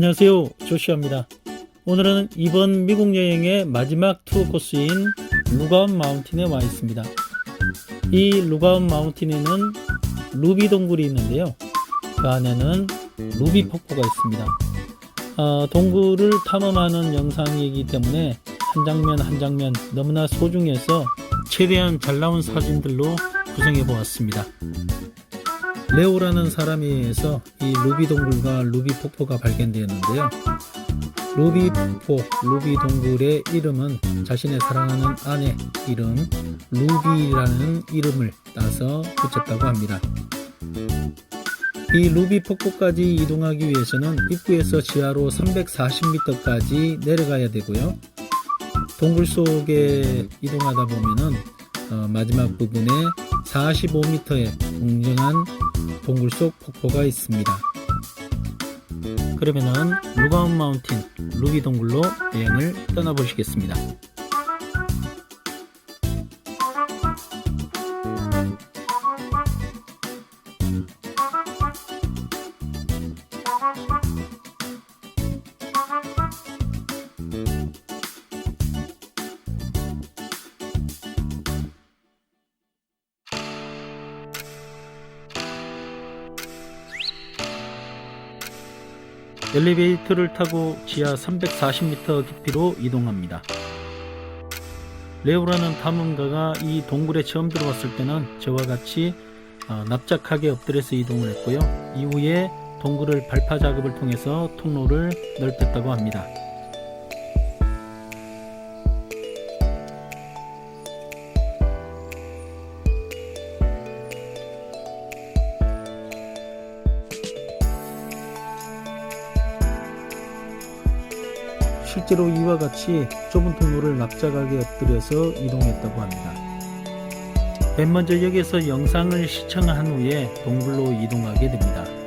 안녕하세요. 조시아입니다. 오늘은 이번 미국 여행의 마지막 투어 코스인 루가운 마운틴에 와 있습니다. 이 루가운 마운틴에는 루비 동굴이 있는데요. 그 안에는 루비 폭포가 있습니다. 어, 동굴을 탐험하는 영상이기 때문에 한 장면 한 장면 너무나 소중해서 최대한 잘 나온 사진들로 구성해 보았습니다 레오라는 사람에 의해서 이 루비 동굴과 루비 폭포가 발견되었는데요. 루비 폭포, 루비 동굴의 이름은 자신의 사랑하는 아내 이름 루비라는 이름을 따서 붙였다고 합니다. 이 루비 폭포까지 이동하기 위해서는 입구에서 지하로 340m까지 내려가야 되고요. 동굴 속에 이동하다 보면은 어, 마지막 부분에 45m의 공정한 동굴 속 폭포가 있습니다. 그러면은 루가운 마운틴 루비 동굴로 여행을 떠나보시겠습니다. 엘리베이터를 타고 지하 340m 깊이로 이동합니다. 레오라는 탐험가가 이 동굴에 처음 들어왔을 때는 저와 같이 어, 납작하게 엎드려서 이동을 했고요. 이후에 동굴을 발파 작업을 통해서 통로를 넓혔다고 합니다. 실제로 이와 같이 좁은 통로를 납작하게 엎드려서 이동했다고 합니다. 맨 먼저 여기서 영상을 시청한 후에 동굴로 이동하게 됩니다.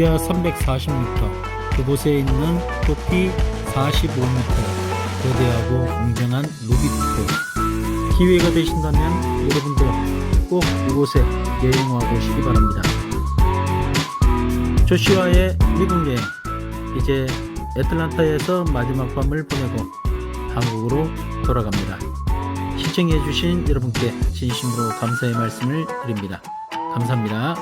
지하 340m 그곳에 있는 높이 45m 거대하고 웅장한 루비푸 기회가 되신다면 여러분도 꼭 이곳에 여행 와 보시기 바랍니다. 조슈아의 미국 여행 이제 애틀란타에서 마지막 밤을 보내고 한국으로 돌아갑니다. 시청해주신 여러분께 진심으로 감사의 말씀을 드립니다. 감사합니다.